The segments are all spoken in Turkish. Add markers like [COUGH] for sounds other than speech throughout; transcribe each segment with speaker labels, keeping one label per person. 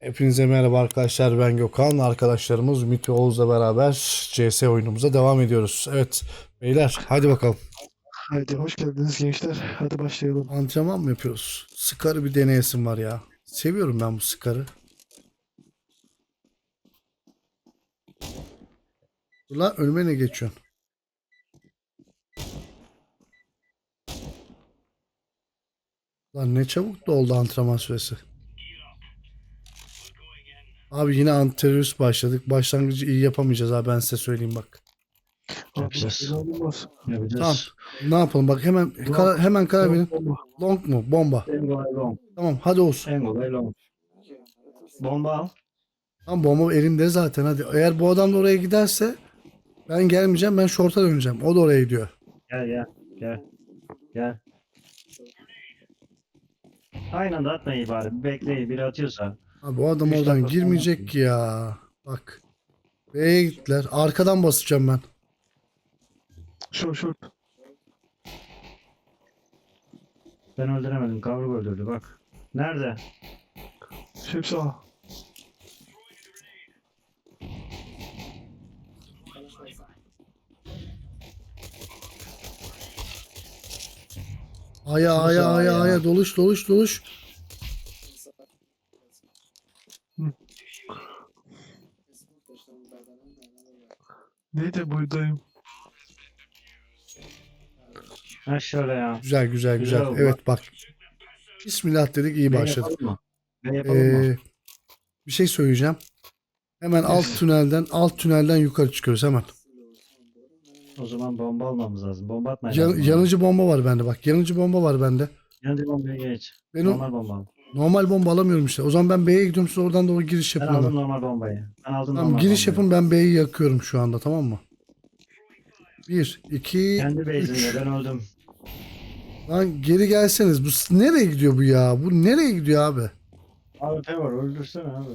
Speaker 1: Hepinize merhaba arkadaşlar ben Gökhan. Arkadaşlarımız Ümit ve Oğuz'la beraber CS oyunumuza devam ediyoruz. Evet beyler hadi bakalım.
Speaker 2: Haydi hoş geldiniz gençler. Hadi başlayalım.
Speaker 1: Antrenman mı yapıyoruz? Scar'ı bir deneyesim var ya. Seviyorum ben bu. Dur lan önüme ne geçiyorsun? Lan ne çabuk da oldu antrenman süresi. Abi yine antiterörist başladık. Başlangıcı iyi yapamayacağız abi ben size söyleyeyim bak.
Speaker 2: Yapacağız.
Speaker 3: Yapacağız.
Speaker 1: Ne yapalım bak hemen kara- hemen karar verin. Long mu? Bomba.
Speaker 3: Long.
Speaker 1: Tamam hadi olsun.
Speaker 3: Long. Bomba al.
Speaker 1: Tamam bomba elimde zaten hadi. Eğer bu adam da oraya giderse ben gelmeyeceğim ben short'a döneceğim. O da oraya gidiyor.
Speaker 3: Gel gel. Gel. Gel. Aynı anda atmayı bari. Bir Bekleyin. Biri atıyorsa.
Speaker 1: Abi bu adam
Speaker 3: Üç
Speaker 1: oradan
Speaker 3: dakika
Speaker 1: girmeyecek ki ya. Bak. B'ye gittiler. Arkadan basacağım ben.
Speaker 2: Şort şort.
Speaker 3: Ben öldüremedim. Kavruk öldürdü bak. Nerede?
Speaker 2: Şef sağ.
Speaker 1: Aya aya aya
Speaker 3: aya?
Speaker 1: aya doluş doluş doluş.
Speaker 2: Neydi buradayım?
Speaker 3: Ha şöyle ya.
Speaker 1: Güzel güzel güzel.
Speaker 3: Güzel oldu.
Speaker 1: Evet bak. Bismillah dedik iyi başladık.
Speaker 3: yapalım mı? B yapalım mı?
Speaker 1: Ee, bir şey söyleyeceğim. Hemen alt tünelden alt tünelden yukarı çıkıyoruz hemen.
Speaker 3: O zaman bomba almamız lazım. Bomba atmayın.
Speaker 1: Yan- yanıcı bomba var bende bak. Yanıcı bomba var bende.
Speaker 3: Yanıcı bombaya geç.
Speaker 1: Ben o-
Speaker 3: Normal bomba al.
Speaker 1: Normal bomba alamıyorum işte. O zaman ben B'ye gidiyorum siz oradan doğru giriş
Speaker 3: Ben
Speaker 1: yapın.
Speaker 3: aldım
Speaker 1: hemen.
Speaker 3: normal bombayı. Ben aldım
Speaker 1: Tamam
Speaker 3: normal
Speaker 1: giriş
Speaker 3: bombayı.
Speaker 1: yapın ben B'yi yakıyorum şu anda tamam mı? 1 2
Speaker 3: Kendi
Speaker 1: 3
Speaker 3: base'inde ben öldüm.
Speaker 1: Lan geri gelseniz. Bu s- nereye gidiyor bu ya? Bu nereye gidiyor abi?
Speaker 3: AWP var öldürsene abi.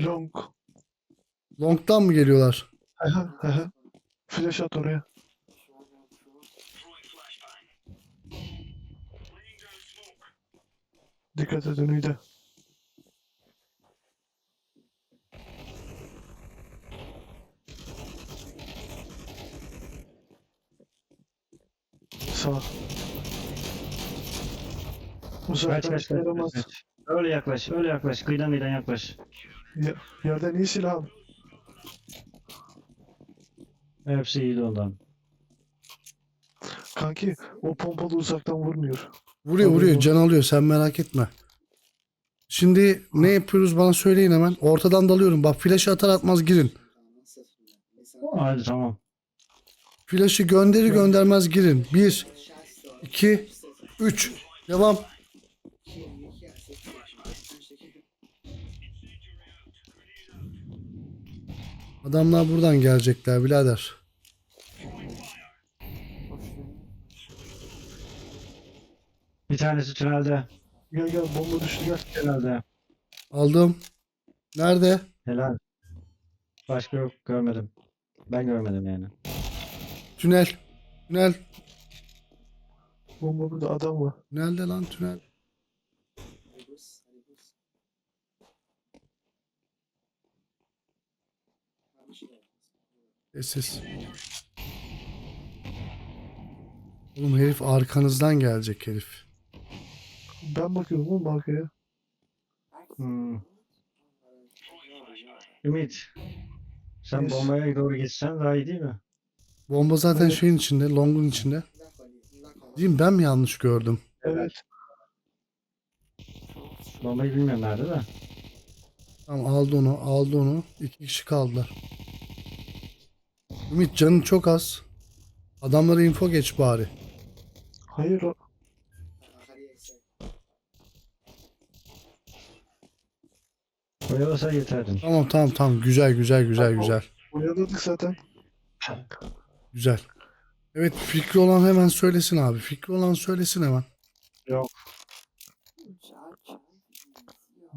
Speaker 2: Long.
Speaker 1: Long'dan mı geliyorlar?
Speaker 2: Aha, aha. Flash at oraya. Dikkat et önüyle. Sağ.
Speaker 3: Kaç kaç, kaç kaç. Öyle yaklaş, öyle yaklaş. Kıyıdan kıyıdan yaklaş.
Speaker 2: Ya- Yerden iyi silah al.
Speaker 3: Hepsi iyiydi ondan.
Speaker 2: Kanki o pompalı uzaktan vurmuyor.
Speaker 1: Vuruyor
Speaker 2: Alıyor
Speaker 1: vuruyor. Can alıyor. Sen merak etme. Şimdi ne yapıyoruz bana söyleyin hemen. Ortadan dalıyorum. Bak flaşı atar atmaz girin.
Speaker 3: Hadi tamam.
Speaker 1: Flaşı gönderi göndermez girin. 1 2 3 Devam. Adamlar buradan gelecekler birader.
Speaker 3: Tanesi tünelde.
Speaker 2: Gel gel bomba düştü gel.
Speaker 3: Tünelde.
Speaker 1: Aldım. Nerede?
Speaker 3: Helal. Başka yok görmedim. Ben görmedim yani.
Speaker 1: Tünel. Tünel.
Speaker 2: Bomba burada adam var.
Speaker 1: Nerede lan tünel? Sessiz. Oğlum herif arkanızdan gelecek herif.
Speaker 2: Ben bakıyorum oğlum arkaya.
Speaker 3: Hmm. Ümit. Sen
Speaker 2: Yes.
Speaker 3: bombaya doğru gitsen daha iyi değil mi?
Speaker 1: Bomba zaten
Speaker 2: Evet.
Speaker 1: şeyin içinde, longun içinde. Değil mi? Ben mi yanlış gördüm?
Speaker 2: Evet.
Speaker 3: Bombayı bilmiyorum nerede de.
Speaker 1: Tamam aldı onu, aldı onu. İki kişi kaldılar. Ümit canın çok az. Adamlara info geç bari.
Speaker 2: Hayır o.
Speaker 3: Oyalasa yeterdin.
Speaker 1: Tamam tamam tamam güzel güzel güzel
Speaker 2: Tamam.
Speaker 1: güzel.
Speaker 2: Oyaladık zaten.
Speaker 1: Güzel. Evet fikri olan hemen söylesin abi. Fikri olan söylesin hemen.
Speaker 3: Yok.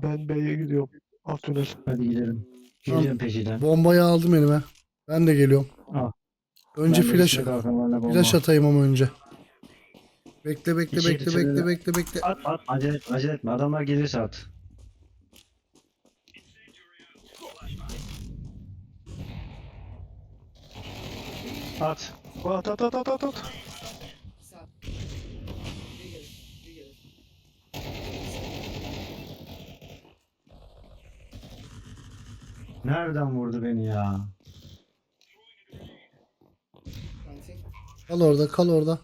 Speaker 2: Ben B'ye gidiyorum. Alt tünel.
Speaker 3: Hadi gidelim.
Speaker 1: Tamam.
Speaker 3: Gidelim peşinden.
Speaker 1: Bombayı aldım elime. Ben de geliyorum.
Speaker 3: Al.
Speaker 1: Önce
Speaker 3: Ben de
Speaker 1: flash,
Speaker 3: bomba.
Speaker 1: flash atayım ama önce. Bekle bekle
Speaker 3: İçeri
Speaker 1: bekle
Speaker 3: içeri.
Speaker 1: bekle bekle bekle.
Speaker 3: At at acele etme acele etme. Adamlar gelirse at. At.
Speaker 2: At at at at at at.
Speaker 3: Nereden vurdu beni ya?
Speaker 1: Kal orada kal orada.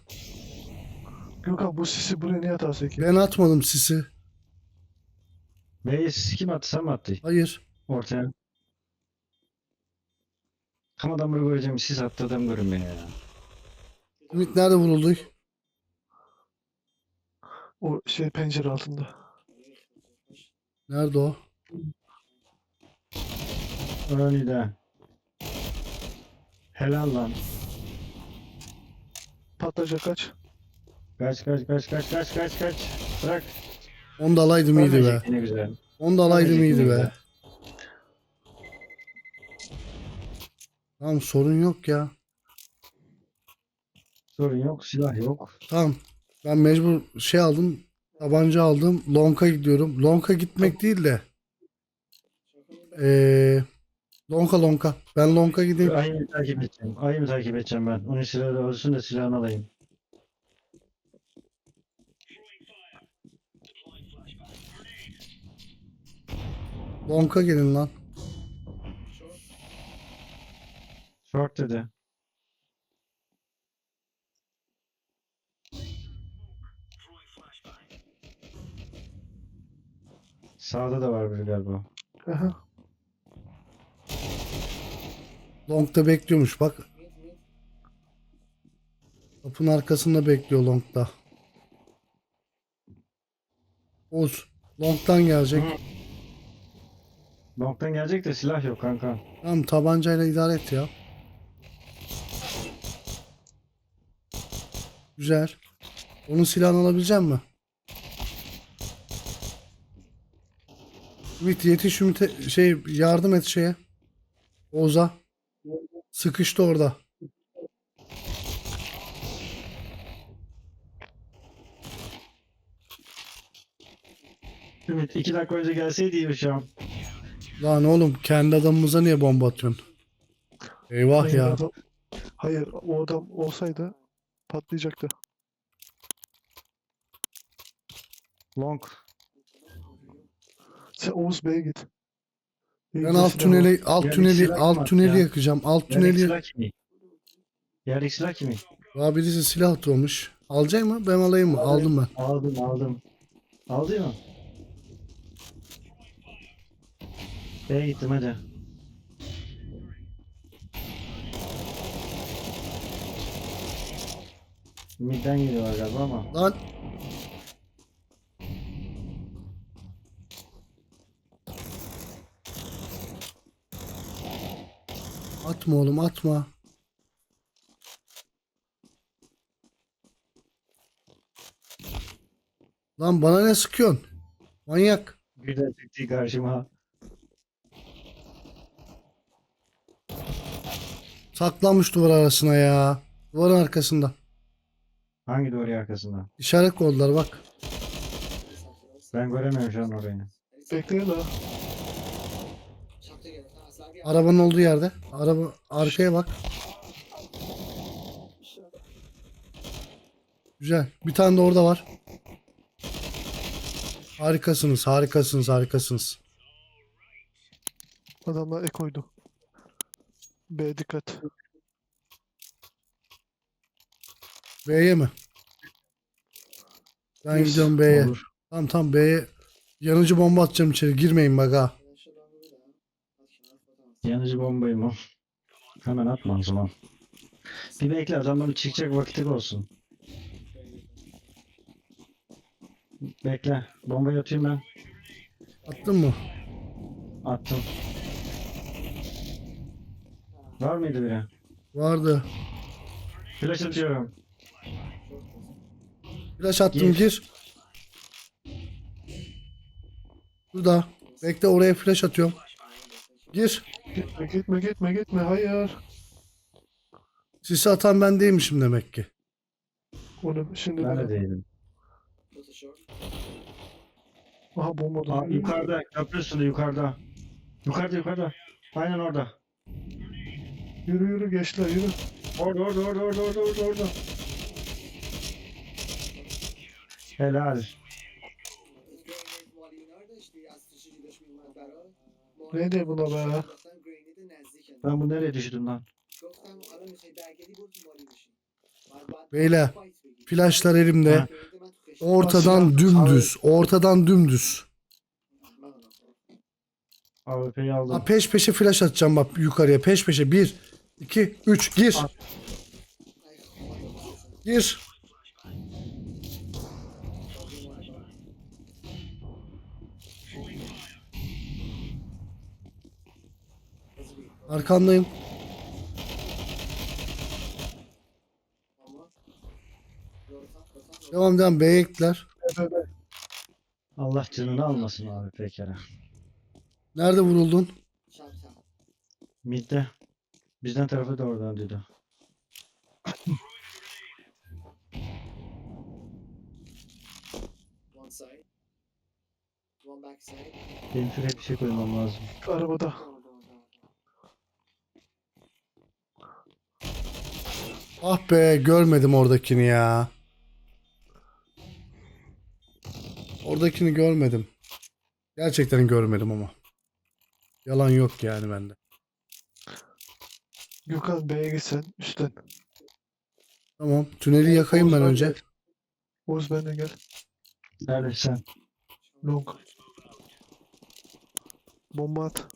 Speaker 2: Gökhan bu sisi buraya niye atarsın ki?
Speaker 1: Ben atmadım sisi.
Speaker 3: Bey kim attı sen mi attı
Speaker 1: Hayır.
Speaker 3: ortaya? Tam adamları göreceğim siz attı adam görün beni ya.
Speaker 1: Ümit nerede vuruldu?
Speaker 2: O şey pencere altında.
Speaker 1: Nerede o?
Speaker 3: Öyle Helal lan.
Speaker 2: Patlayacak kaç.
Speaker 3: Kaç kaç kaç kaç kaç kaç kaç. Bırak.
Speaker 1: Onu da alaydım iyiydi be.
Speaker 3: Ne güzel.
Speaker 1: Onu da alaydım iyiydi be. Tamam sorun yok ya.
Speaker 3: Sorun yok silah yok.
Speaker 1: Tamam. Ben mecbur şey aldım. Tabanca aldım. Lonka gidiyorum. Lonka gitmek değil de. Eee lonka lonka. Ben lonka gideyim.
Speaker 3: Ayımı takip edeceğim. Ayımı takip edeceğim ben. Onun silahı olsun da silahını alayım.
Speaker 1: Lonka gelin lan.
Speaker 3: Short dedi. Sağda da var biri galiba.
Speaker 2: Aha.
Speaker 1: Long'da bekliyormuş bak. Kapının arkasında bekliyor Long'da. Oğuz. Long'dan gelecek.
Speaker 3: Hı. Long'dan gelecek de silah yok kanka.
Speaker 1: Tamam tabancayla idare et ya. Güzel. Onun silahını alabilecek mi? Ümit yetiş şey yardım et şeye. Oğuz'a. Sıkıştı orada.
Speaker 3: Ümit iki dakika önce gelseydi iyi şu an.
Speaker 1: Lan oğlum kendi adamımıza niye bomba atıyorsun? Eyvah
Speaker 2: Hayır,
Speaker 1: ya.
Speaker 2: adam- hayır o adam olsaydı patlayacaktı.
Speaker 3: Long.
Speaker 2: Sen Oğuz Bey'e git.
Speaker 1: Ben alt tüneli alt tüneli alt tüneli
Speaker 3: ya?
Speaker 1: yakacağım. Alt tüneli.
Speaker 3: Yerdeki silah kimi?
Speaker 1: Daha birisi silah atıyormuş. Alacak mı? Ben alayım mı? Aldım ben.
Speaker 3: Aldım aldım. Aldı mı? B'ye gittim hadi. Midden geliyorlar galiba ama.
Speaker 1: Lan Atma oğlum atma. Lan bana ne sıkıyorsun? Manyak.
Speaker 3: Bir de çıktı karşıma.
Speaker 1: Saklanmış duvar arasına ya. Duvarın arkasında.
Speaker 3: Hangi duvarı arkasında?
Speaker 1: İşaret koydular bak.
Speaker 3: Ben göremiyorum şu an orayı.
Speaker 2: Bekleyin la.
Speaker 1: Arabanın olduğu yerde. Araba arkaya bak. Güzel. Bir tane de orada var. Harikasınız, harikasınız, harikasınız.
Speaker 2: Adamlar e koydu. B dikkat.
Speaker 1: B'ye mi? Ben
Speaker 2: Yes,
Speaker 1: gidiyorum B'ye.
Speaker 3: Olur.
Speaker 1: Tamam tamam B'ye. Yanıcı bomba atacağım içeri. Girmeyin bak ha.
Speaker 3: Yanıcı bombayı mı? Hemen atma o zaman. Bir bekle adamların çıkacak vakti olsun. Bekle. Bombayı atayım ben.
Speaker 1: Attın mı?
Speaker 3: Attım. Var mıydı biri?
Speaker 1: Vardı.
Speaker 3: Flash atıyorum.
Speaker 1: Flash attım
Speaker 3: Gir.
Speaker 1: gir. Burada. Bekle oraya flash atıyorum. Gir.
Speaker 2: Gitme gitme gitme gitme hayır.
Speaker 1: Sisi atan ben değilmişim demek ki.
Speaker 2: Onu şimdi
Speaker 3: değilim.
Speaker 2: Aha bomba
Speaker 3: Aa,
Speaker 2: da.
Speaker 3: yukarıda. Köprü üstünde yukarıda. Yukarıda yukarıda. Aynen orada.
Speaker 2: Yürü yürü gençler yürü.
Speaker 3: Orada orada orada orada orada orada Helal.
Speaker 2: Neydi buna be?
Speaker 3: Ben bu nereye düştüm lan?
Speaker 1: Beyler, Flaşlar elimde.
Speaker 3: Ha.
Speaker 1: Ortadan dümdüz. Ortadan dümdüz.
Speaker 3: AWP'yi
Speaker 1: Ha,
Speaker 3: aldım.
Speaker 1: peş peşe flash atacağım bak yukarıya. Peş peşe. 1, 2, 3. Gir. Gir. Arkandayım. Devam devam B'ye gittiler.
Speaker 3: Allah canını almasın abi pekala.
Speaker 1: Nerede vuruldun?
Speaker 3: Mid'de. Bizden tarafı da oradan dedi.
Speaker 4: One side. One back side.
Speaker 3: Benim şuraya bir şey koymam lazım.
Speaker 2: Arabada.
Speaker 1: Ah be görmedim oradakini ya. Oradakini görmedim. Gerçekten görmedim ama. Yalan yok yani bende.
Speaker 2: Gökhan B'ye gitsen üstten.
Speaker 1: Tamam. Tüneli yakayım ben önce.
Speaker 2: Oğuz ben de gel.
Speaker 3: Neredesin sen?
Speaker 2: Long. Bomba at.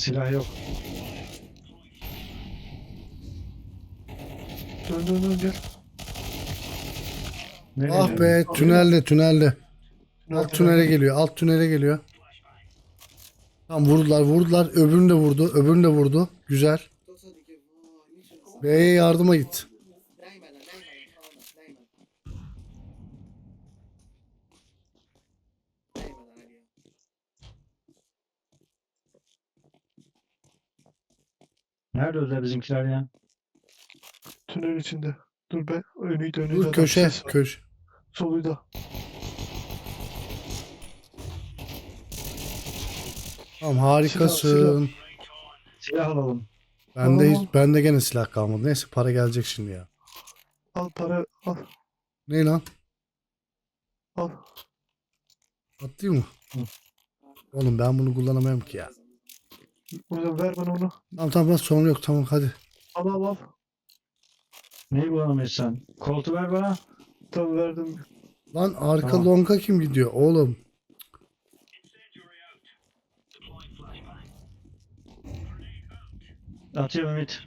Speaker 3: Silah yok.
Speaker 2: Dön dön dön gel.
Speaker 3: Nereye?
Speaker 1: Ah be tünelde tünelde. Alt tünele geliyor. Alt tünele geliyor. Tamam vurdular vurdular. Öbürünü de vurdu. Öbürünü de vurdu. Güzel. B'ye yardıma git.
Speaker 4: Değmeden, değmeden. Tamam, değmeden. Değmeden hadi ya.
Speaker 3: Nerede öyle bizimkiler ya?
Speaker 2: Tünel içinde. Dur be. Önüydü önüydü.
Speaker 1: Dur
Speaker 2: adam.
Speaker 1: köşe
Speaker 2: Ses var.
Speaker 1: köşe.
Speaker 2: Soluydu.
Speaker 1: Tamam harikasın.
Speaker 3: Silah alalım.
Speaker 1: Bende
Speaker 2: Tamam.
Speaker 1: hiç, bende gene silah kalmadı. Neyse para gelecek şimdi ya.
Speaker 2: Al para al.
Speaker 1: Ne lan?
Speaker 2: Al.
Speaker 1: Atlayayım mı?
Speaker 3: Hı.
Speaker 1: Oğlum ben bunu kullanamıyorum ki ya.
Speaker 2: Burada ver bana onu.
Speaker 1: Tamam tamam sorun yok tamam hadi.
Speaker 2: Al al al.
Speaker 3: Neyi bulamıyorsun sen? Koltuğu ver bana.
Speaker 2: Tamam verdim.
Speaker 1: Lan arka
Speaker 3: Tamam.
Speaker 1: longa kim gidiyor oğlum?
Speaker 3: Atıyorum Ümit.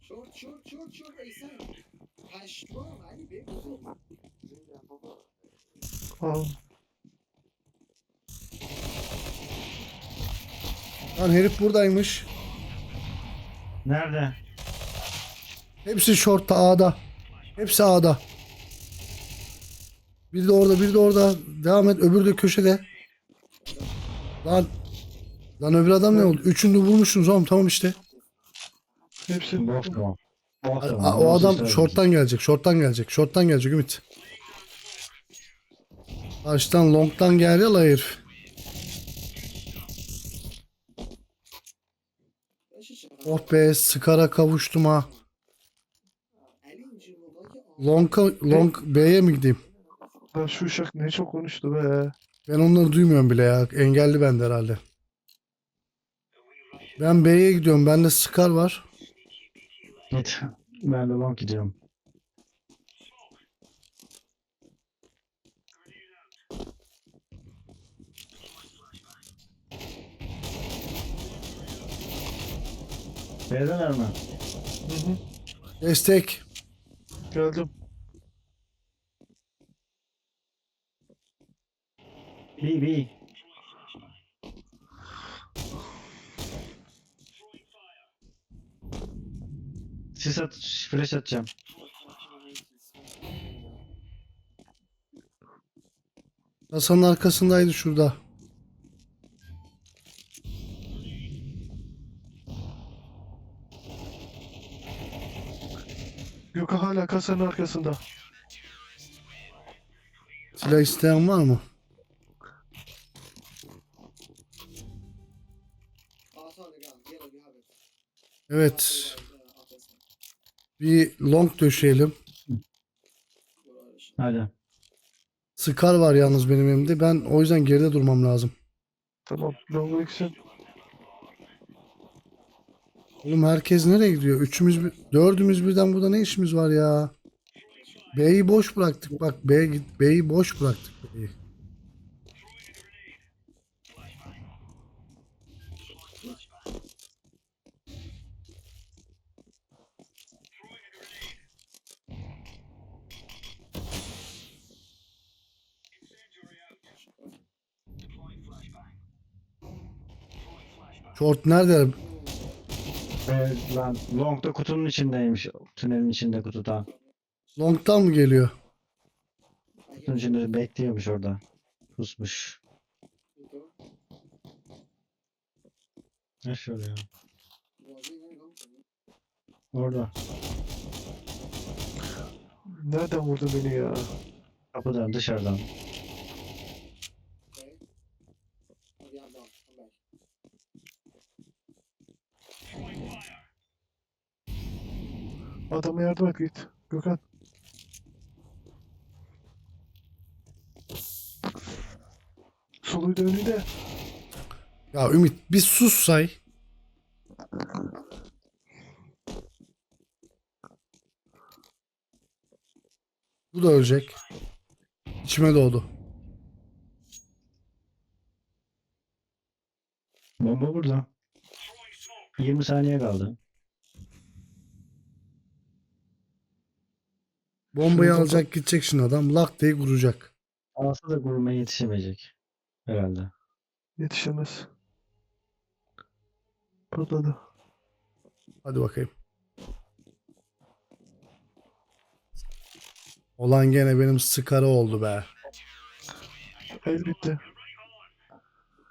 Speaker 4: Short, short, short, short. Ey sen. Kaçma. Hadi be. kuzum.
Speaker 2: Al.
Speaker 1: Lan herif buradaymış.
Speaker 3: Nerede?
Speaker 1: Hepsi shortta A'da. Hepsi A'da. Biri de orada, biri de orada. Devam et. Öbürü de köşede. Lan. Lan öbür adam ne oldu? Üçünü de vurmuşsunuz oğlum tamam işte.
Speaker 2: Hepsi.
Speaker 3: Boş tamam.
Speaker 1: O adam short'tan gelecek. Short'tan gelecek. Short'tan gelecek Ümit. Karşıdan long'tan geldi la herif. Oh be skara kavuştum ha. Long'a, long B'ye mi gideyim?
Speaker 2: Lan şu uşak ne çok konuştu be.
Speaker 1: Ben onları duymuyorum bile ya. Engelli bende herhalde. Ben B'ye gidiyorum. Bende Scar var.
Speaker 3: Git. Ben de long gidiyorum. B'deler mi?
Speaker 2: Hı hı.
Speaker 1: Destek.
Speaker 2: Geldim.
Speaker 3: B, B. Sis at, flash atacağım.
Speaker 1: Kasanın arkasındaydı şurada.
Speaker 2: Kasanın arkasında.
Speaker 1: Silah isteyen var mı? Evet. Bir long döşeyelim.
Speaker 3: Hadi.
Speaker 1: Scar var yalnız benim elimde. Ben o yüzden geride durmam lazım.
Speaker 2: Tamam. Long gitsin.
Speaker 1: Oğlum herkes nereye gidiyor? Üçümüz, bir- dördümüz birden burada ne işimiz var ya? B'yi boş bıraktık. Bak B, git- B'yi boş bıraktık. B'yi. Short nerede?
Speaker 3: Evet, lan Long da kutunun içindeymiş. Tünelin içinde kutuda.
Speaker 1: Long'tan mı geliyor?
Speaker 3: İçinde bekliyormuş orada. Pusmuş.
Speaker 4: You
Speaker 3: Ne şöyle ya. Orada.
Speaker 2: Nereden vurdu beni ya?
Speaker 3: Kapıdan dışarıdan.
Speaker 2: Adama yardım et git. Gökhan. Soluydu önünde.
Speaker 1: Ya Ümit bir sus say. Bu da ölecek. İçime doğdu.
Speaker 3: Bomba burada. 20 saniye kaldı.
Speaker 1: Bombayı
Speaker 2: Şurada
Speaker 1: alacak gidecek şimdi adam. Lak diye vuracak.
Speaker 3: Alsa da gurmeye yetişemeyecek. Herhalde.
Speaker 2: Yetişemez. Patladı.
Speaker 1: Hadi bakayım. Olan gene benim sıkarı oldu be.
Speaker 2: El bitti.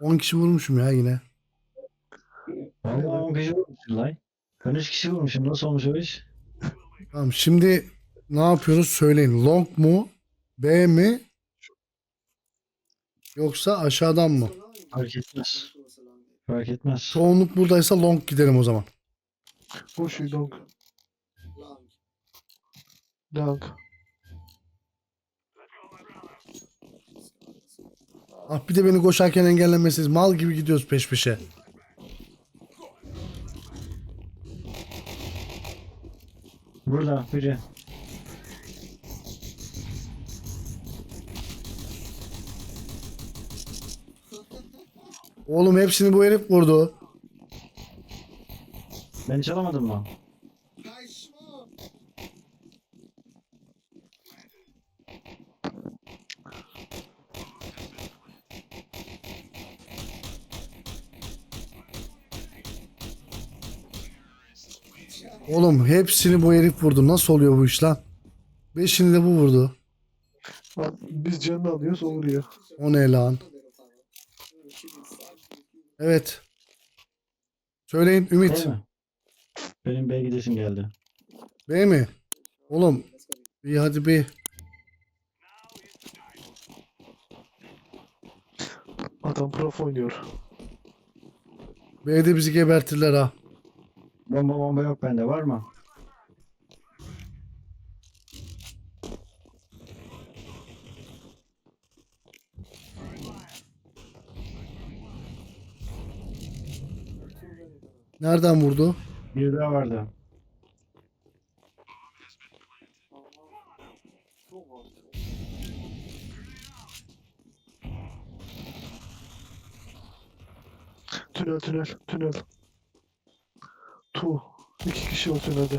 Speaker 1: 10 kişi vurmuşum ya yine.
Speaker 3: Vallahi 10 kişi vurmuşsun lan. 13 kişi vurmuşum. Nasıl olmuş o iş?
Speaker 1: Tamam şimdi ne yapıyoruz söyleyin. Long mu? B mi? Yoksa aşağıdan mı?
Speaker 3: Fark etmez. Fark etmez.
Speaker 1: Çoğunluk buradaysa long gidelim o zaman.
Speaker 2: Boş ver long.
Speaker 4: Long.
Speaker 2: Long.
Speaker 1: Ah bir de beni koşarken engellemesiz. Mal gibi gidiyoruz peş peşe.
Speaker 3: Burada biri.
Speaker 1: Oğlum hepsini bu herif vurdu.
Speaker 3: Ben hiç alamadım mı?
Speaker 4: Kaçma.
Speaker 1: Oğlum hepsini bu herif vurdu. Nasıl oluyor bu iş lan? Beşini de bu vurdu.
Speaker 2: Bak, Biz canını alıyoruz o vuruyor.
Speaker 1: O ne lan? Evet. Söyleyin Ümit.
Speaker 3: Değil mi? Benim B gidesim geldi.
Speaker 1: B mi? Oğlum iyi hadi bir.
Speaker 2: Adam prof oynuyor.
Speaker 1: B'de bizi gebertirler ha.
Speaker 3: Bomba bomba yok bende var mı?
Speaker 1: Nereden vurdu?
Speaker 3: Bir daha vardı.
Speaker 2: Tünel tünel tünel. Tu. İki kişi o tünelde.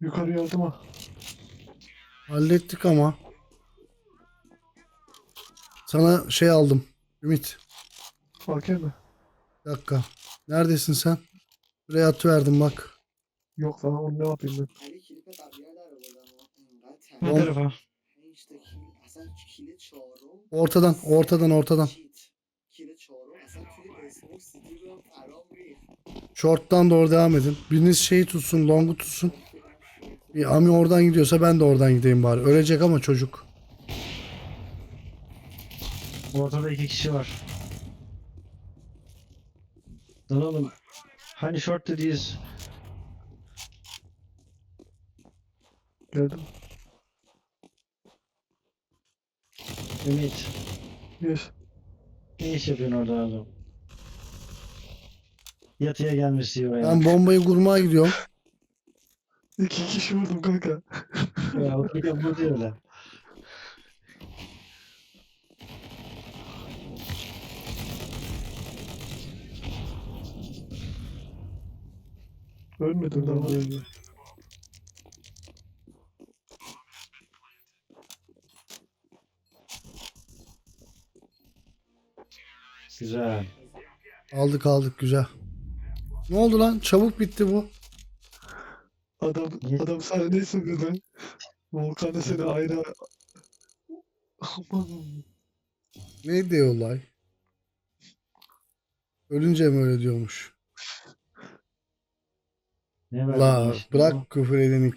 Speaker 2: Yukarı yardıma.
Speaker 1: Hallettik ama. Sana şey aldım. Ümit.
Speaker 2: AK mi?
Speaker 1: Bir dakika. Neredesin sen? Buraya atıverdim bak.
Speaker 2: Yok lan onu ne yapayım ben?
Speaker 4: Ne
Speaker 1: Ortadan, ortadan, ortadan. Short'tan doğru devam edin. Biriniz şeyi tutsun, long'u tutsun. Bir Ami oradan gidiyorsa ben de oradan gideyim bari. Ölecek ama çocuk.
Speaker 3: Ortada iki kişi var. Dalalım. Hani short dediyiz.
Speaker 2: Geldim.
Speaker 3: Ümit.
Speaker 2: Yes.
Speaker 3: Ne iş yapıyorsun orada abi? Yatıya gelmiş CEO ya.
Speaker 1: Ben bombayı kurmaya gidiyorum. [LAUGHS]
Speaker 2: İki kişi vurdum kanka.
Speaker 3: Ya o bir de bu diyor öyle.
Speaker 2: Ölmedim daha böyle.
Speaker 3: Güzel.
Speaker 1: Aldık aldık güzel. Ne oldu lan? Çabuk bitti bu.
Speaker 2: Adam, adam sana ne söyledi? Volkan'da seni ayrı... Aman.
Speaker 1: Neydi olay? Ölünce mi öyle diyormuş?
Speaker 3: Ne
Speaker 1: La bırak küfür edeni